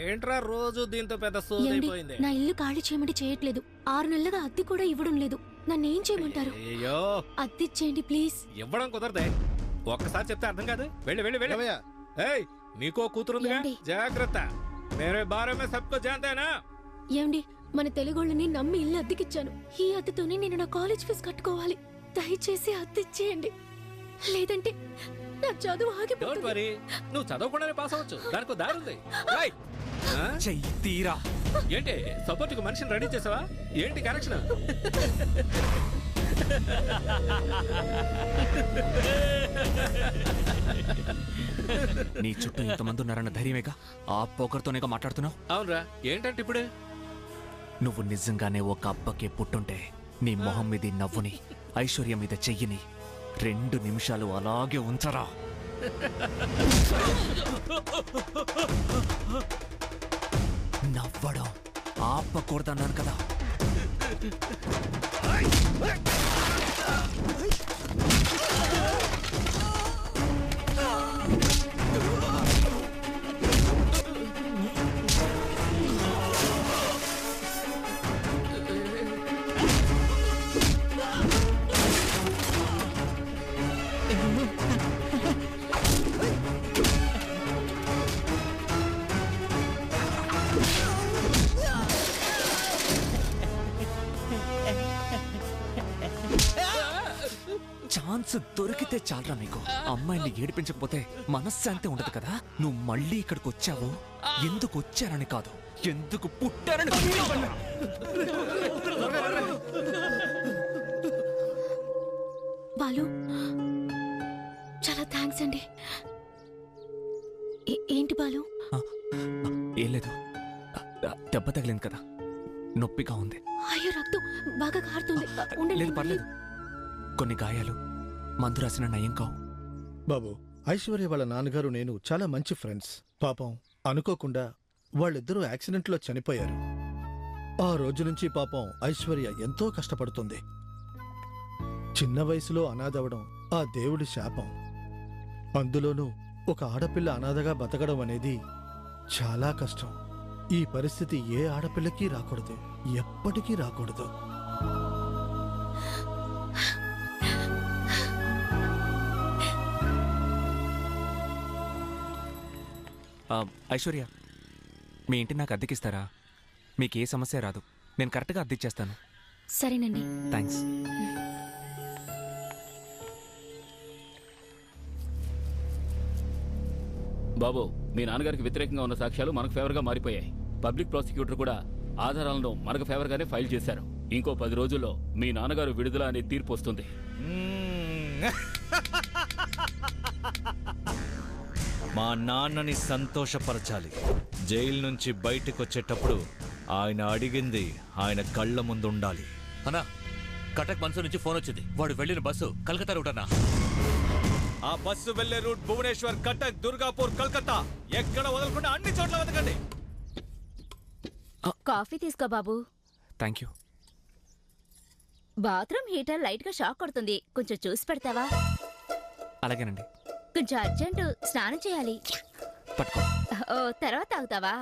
ఏంట్రా రోజు దీంతో పెద్ద సోదైపోయింది? నా ఇల్లు ఖాళీ చేయమంటే చేయట్లేదు. ఆరు నెలలుగా అద్దె కూడా ఇవ్వడం లేదు. నన్ను ఏం చేయమంటారు? అయ్యో అద్దిచ్చేయండి ప్లీజ్. ఇవ్వడం కుదరదే. ఒక్కసారి చెప్తే అర్థం కాదు? వెళ్ళి వెళ్ళి వెళ్ళి? ఏయ్ నీకో కూతురుందిగా ఏంటి? జాగ్రత్త. మేరే బారే మే సబ్కో జాంతేనా? ఏమండి మన తెలుగోళ్ళని నమ్మి ఇల్లు అద్దెకిచ్చాను. ఈ అద్దెతోనే నేను నా కాలేజ్ ఫీజు కట్టుకోవాలి. దయచేసి అద్దెచ్చేయండి లేదంటే నా చదువు డోంట్ ఆగిపోతుంది వరీ నువ్వు చదవకుండానే పాస్ అవ్వచ్చు. దానికి దారి ఉంది రైట్ ఆ? చెయ్యి తీరా. ఏంటి? సపోర్ట్ మనిషిని రెడీ చేసావా? ఏంటి కరెక్షన్ నీ చుట్టూ ఇంతమంది ఉన్నారన్న ధైర్యమేగా? ఆ పొగరుతోనేగా మాట్లాడుతున్నావు? అవునరా. ఏంటంటే ఇప్పుడు? నువ్వు నిజంగానే ఒక అబ్బకే పుట్టుంటే నీ మొహం మీద ఈ నవ్వుని ఐశ్వర్య మీద చెయ్యిని రెండు నిమిషాలు అలాగే ఉంచరా. నవ్వడం ఆపకూడదన్నాను కదా. ఛాన్స్ దొరికితే చాలరా నీకు అమ్మాయిని ఏడిపించకపోతే మనశ్శాంతి ఉండదు కదా? నువ్వు మళ్ళీ ఇక్కడికి వచ్చావు? ఎందుకు వచ్చారని కాదు. ఎందుకు పుట్టారని బాలు చాలా థ్యాంక్స్ అండి. ఏంటి బాలు? ఏం లేదు. దెబ్బ తగిలింది కదా. నొప్పిగా ఉంది. అయ్యో రక్తం బాగా కారుతుంది. లేదు పర్లేదు. కొన్ని గాయాలు మందు రాసిన నయం కావు. బాబు ఐశ్వర్య వాళ్ళ నాన్నగారు నేను చాలా మంచి ఫ్రెండ్స్. పాపం అనుకోకుండా వాళ్ళిద్దరూ యాక్సిడెంట్లో చనిపోయారు. ఆ రోజు నుంచి పాపం ఐశ్వర్య ఎంతో కష్టపడుతుంది. చిన్న వయసులో అనాథవడం ఆ దేవుడి శాపం. అందులోనూ ఒక ఆడపిల్ల అనాథగా బతకడం అనేది చాలా కష్టం. ఈ పరిస్థితి ఏ ఆడపిల్లకి రాకూడదు ఎప్పటికీ రాకూడదు. ఐశ్వర్య మీ ఇంటి నాకు అద్దెకిస్తారా? మీకు ఏ సమస్య రాదు. నేను కరెక్ట్గా అద్దెచ్చేస్తాను. సరేనండి. థ్యాంక్స్ బాబు మీ నాన్నగారికి వ్యతిరేకంగా ఉన్న సాక్ష్యాలు మనకు ఫేవర్గా మారిపోయాయి. పబ్లిక్ ప్రాసిక్యూటర్ కూడా ఆధారాలను మనకు ఫేవర్గానే ఫైల్ చేశారు. ఇంకో పది రోజుల్లో మీ నాన్నగారు విడుదల అనే తీర్పు వస్తుంది. మా నాన్నని సంతోషపరచాలి. జైలు నుంచి బయటకు వచ్చేటప్పుడు ఆయన అడిగింది ఆయన కళ్ళ ముందు ఉండాలి అన్నా కటక్ మనసు నుంచి ఫోన్ వచ్చింది. వాడు వెళ్ళిన బస్సు కలకత్తా రూట్ అన్నా. ఆ బస్సు వెళ్ళే రూట్ భువనేశ్వర్ కటక్ దుర్గాపూర్ కలకత్తా. ఎక్కడ వదలకుండా అన్ని చోట్ల వెతకండి. కాఫీ తీసుకో బాబు. థ్యాంక్ యూ బాత్రూమ్ హీటర్ లైట్గా షాక్ కొడుతుంది. కొంచెం చూసి పెడతావా? అలాగేనండి. కొంచెం అర్జెంటు స్నానం చేయాలి. పట్టుకో. ఓ తర్వాత తాగుతావా?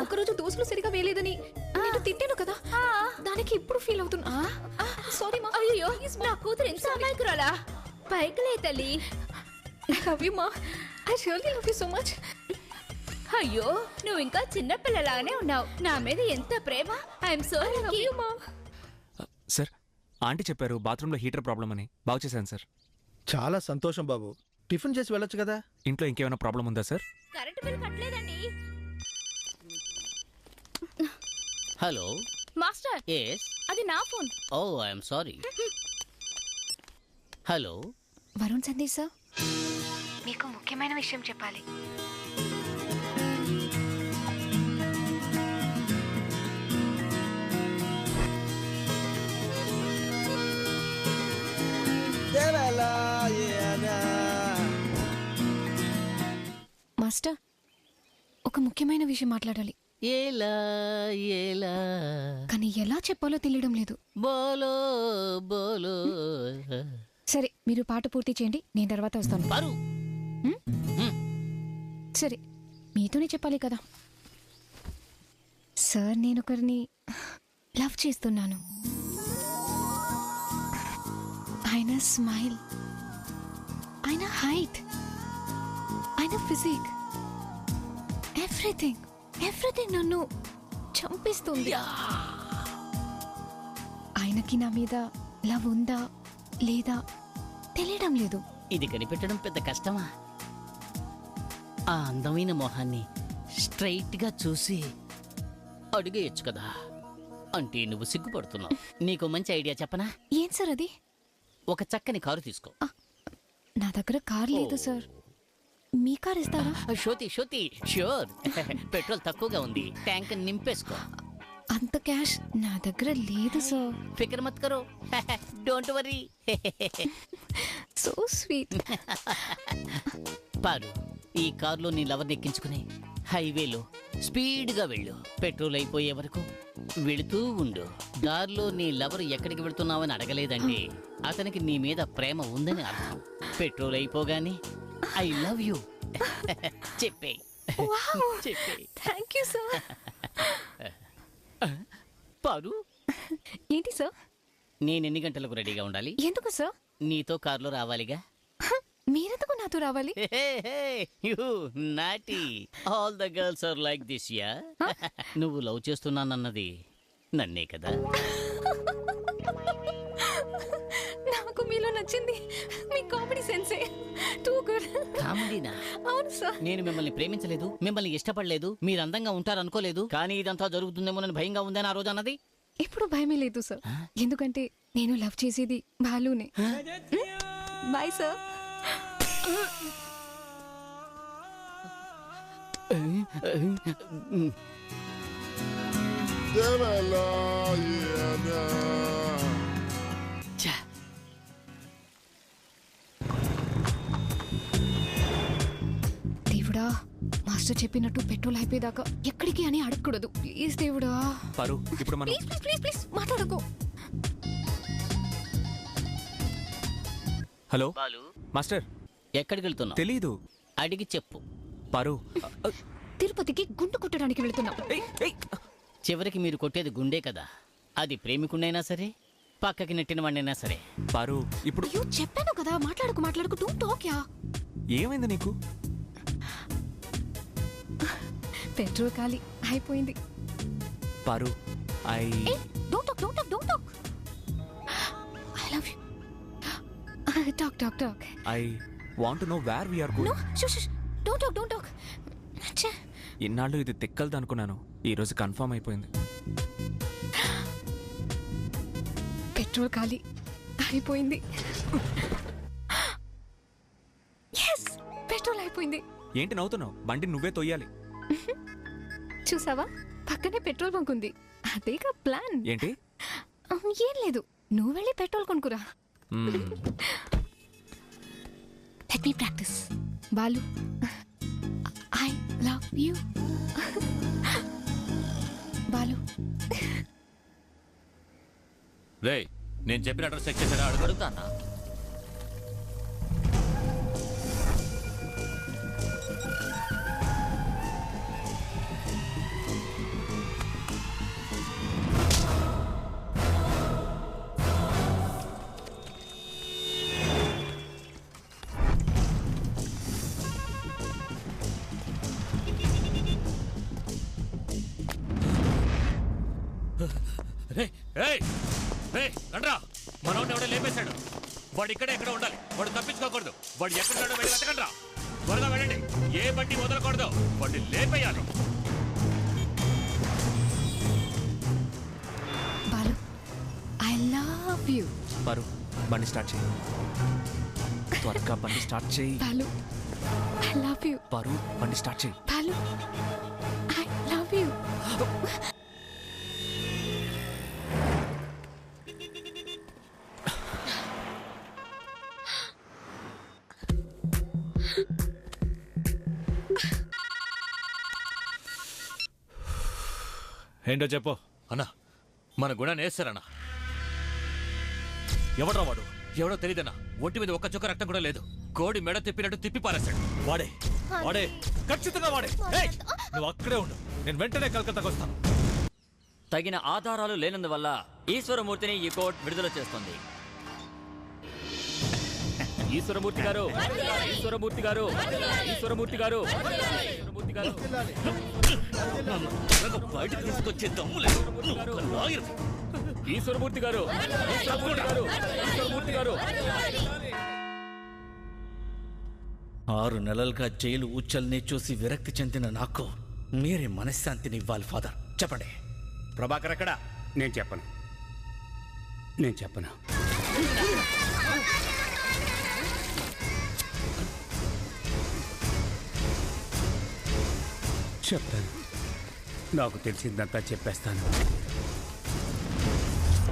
ఒకరోజు దోశలు సరిగా వేయలేదని నేను తిట్టాను కదా. దానికి ఇప్పుడు ఫీల్ అవుతున్నా. సారీ మా. అయ్యో నా కూతురు ఎంత అమాయకురాలా? పైకి లే తల్లి. లవ్ యు మా. I really love you so much అయ్యో నువ్వు ఇంకా చిన్న పిల్లలాగానే ఉన్నావు. నా మీద ఎంత ప్రేమ? ఐఎమ్ సో లక్కీ మా సార్ ఆంటీ చెప్పారు బాత్రూంలో హీటర్ ప్రాబ్లం అని. బాగు చేశాను సార్. చాలా సంతోషం బాబు. టిఫిన్ చేసి వెళ్ళొచ్చు కదా? ఇంట్లో ఇంకేమైనా ప్రాబ్లం ఉందా సార్? కరెంటు బిల్ కట్టలేదండి. హలో. మాస్టర్. ఎస్ అది నా phone. Oh I'm sorry hello. Varun Sandeep sir. మీకు ముఖ్యమైన విషయం చెప్పాలి. మాస్టర్ ఒక ముఖ్యమైన విషయం మాట్లాడాలి. ఏలా ఏలా. కానీ ఎలా చెప్పాలో తెలియడం లేదు. బోలో బోలో. సరే మీరు పాట పూర్తి చేయండి నేను తర్వాత వస్తాను. పారు. సరే మీతోనే చెప్పాలి కదా. సార్ నేను ఒకరిని లవ్ చేస్తున్నాను. ఆయన స్మైల్ ఆయన హైట్ ఆయన ఫిజిక్ ఎవ్రీథింగ్. ఎవ్రీథింగ్ నన్ను చంపిస్తుంది. ఆయనకి నా మీద లవ్ ఉందా లేదా తెలియడం లేదు. ఇది కనిపెట్టడం పెద్ద కష్టమా? ఆ అందమైన మొహాన్ని స్ట్రైట్గా చూసి అడిగేయచ్చు కదా. అంటే నువ్వు సిగ్గుపడుతున్నావు. నీకు మంచి ఐడియా చెప్పనా? ఏం సార్ అది? ఒక చక్కని కారు తీసుకో. నా దగ్గర కార్ లేదు సార్. మీ కార్ ఇస్తారా శోతి శోతి షూర్ పెట్రోల్ తక్కువగా ఉంది. ట్యాంక్ నింపేసుకో. అంత క్యాష్ నా దగ్గర లేదు సార్. ఫికర్ మత్ కరో don't worry so sweet Paru ఈ కారులో నీ లవర్ని ఎక్కించుకుని హైవేలో స్పీడ్గా వెళ్ళు. పెట్రోల్ అయిపోయే వరకు వెళుతూ ఉండు. దారిలో నీ లవర్ ఎక్కడికి వెళ్తున్నావని అడగలేదంటే అతనికి నీ మీద ప్రేమ ఉందని అర్థం. పెట్రోల్ అయిపోగానే ఐ లవ్ యూ చెప్పే చెప్పే థ్యాంక్ యూ సార్ పారు ఏంటి సార్ నేను ఎన్ని గంటలకు రెడీగా ఉండాలి? ఎందుకు సార్ నీతో కారులో రావాలిగా? మీరెందుకు నాతో రావాలి? You naughty all the girls are like this yeah నువ్వు లవ్ చేస్తున్నానన్నది నన్నే కదా? నాకు మీలో నచ్చింది మీ కామెడీ సెన్సే. కామెడీనా అవును సార్. నేను మిమ్మల్ని ప్రేమించలేదు మిమ్మల్ని ఇష్టపడలేదు మీరు అందంగా ఉంటారనుకోలేదు కానీ ఇదంతా జరుగుతుందేమోనని భయంగా ఉందని ఆ రోజు అన్నది? ఇప్పుడు భయమే లేదు సార్. ఎందుకంటే నేను లవ్ చేసేది బాలునే. బాయ్ సార్ దేవుడా మాస్టర్ చెప్పినట్టు పెట్రోల్ అయిపోయేదాకా ఎక్కడికి అని అడగకూడదు. ప్లీజ్ దేవుడా. పరు ఇప్పుడు మనం ప్లీజ్ ప్లీజ్ ప్లీజ్ ప్లీజ్ మాట్లాడకు. హలో? బాలు. మాస్టర్. ఎక్కడికి వెళ్తున్నావు? తెలీదు. అడిగి చెప్పు. పరు. తిరుపతికి గుండు కొట్టడానికి వెళ్తున్నాం. చివరికి మీరు కొట్టేది గుండె కదా. అది ప్రేమికుండైనా సరే పక్కకి నెట్టిన వాడినైనా సరే. పరు ఇప్పుడు అయ్యో చెప్పాను కదా మాట్లాడకు మాట్లాడకు డోంట్ టాక్ యా. ఏమైంది నీకు? పెట్రోల్ ఖాళీ అయిపోయింది. Paru I don't talk don't talk don't talk I love you talk talk talk I want no where we are no going. Shh shh don't talk don't talk ఛే. ఇన్నాళ్ళు ఇది తిక్కలది అనుకున్నాను ఈ రోజు కన్ఫర్మ్ అయిపోయింది. పెట్రోల్ ఖాళీ అయిపోయింది. ఎస్ పెట్రోల్ అయిపోయింది. ఏంటి నవ్వుతున్నావు? బండి నువ్వే తొయ్యాలి. చూసావా? పక్కనే పెట్రోల్ బంక్ ఉంది. అదేగా ప్లాన్. ఏంటి? ఏం లేదు. నువ్వు వెళ్ళి petrol కొనుక్కురా. Let me practice Balu I love you Balu. రే నేను చెప్పిన అడ్రస్ చెక్ చేశారా అడుగు. అడుగుతానా మనోడిని ఎవడో లేపేశాడు. వాడు ఇక్కడే ఎక్కడ ఉండాలి. వాడు తప్పించుకోకూడదు. వాడు ఎక్కడున్నాడో వెళ్ళి వెతకండ్రా. త్వరగా వెళ్ళండి. ఏ బండి వదలకూడదు వాడిని లేపేయాలి. బాలు ఐ లవ్ యూ పరు బండి స్టార్ట్ చేయి. త్వరగా బండి స్టార్ట్ చేయి. బాలు ఐ లవ్ యూ పరు బండి స్టార్ట్ చేయి. బాలు ఐ లవ్ యూ ఏంటో చెప్పు. అన్నా మన గుణాన్ని వేస్తారన్నా ఎవడ్రా వాడు? ఎవడో తెలియదన్నా ఒంటి మీద ఒక్క చుక్క రక్తం కూడా లేదు. కోడి మెడ తిప్పినట్టు తిప్పి పారేశాడు. వాడే వాడే. ఖచ్చితంగా వాడే. ఏయ్, నువ్వు అక్కడే ఉండు. నేను వెంటనే కలకత్తాకు వస్తాను. తగిన ఆధారాలు లేనందువల్ల ఈశ్వరమూర్తిని ఈ కోర్టు విడుదల చేస్తుంది. ఈశ్వరమూర్తి గారు. ఈశ్వరమూర్తి గారు. ఈశ్వరమూర్తి గారు. ఈశ్వరమూర్తి గారు బయటకు తీసుకొచ్చే దమ్ము లేదు. నువ్వు లాయర్. ఈశ్వరమూర్తి గారు ఈశ్వరమూర్తి గారు ఈశ్వరమూర్తి గారు. ఆరు నెలలుగా జైలు ఊచల్ని చూసి విరక్తి చెందిన నాకు మీరే మనశ్శాంతిని ఇవ్వాలి ఫాదర్. చెప్పండి. ప్రభాకర్ ఎక్కడ? నేను చెప్పను. నేను చెప్పను. చెప్తాను. నాకు తెలిసిందంతా చెప్పేస్తాను.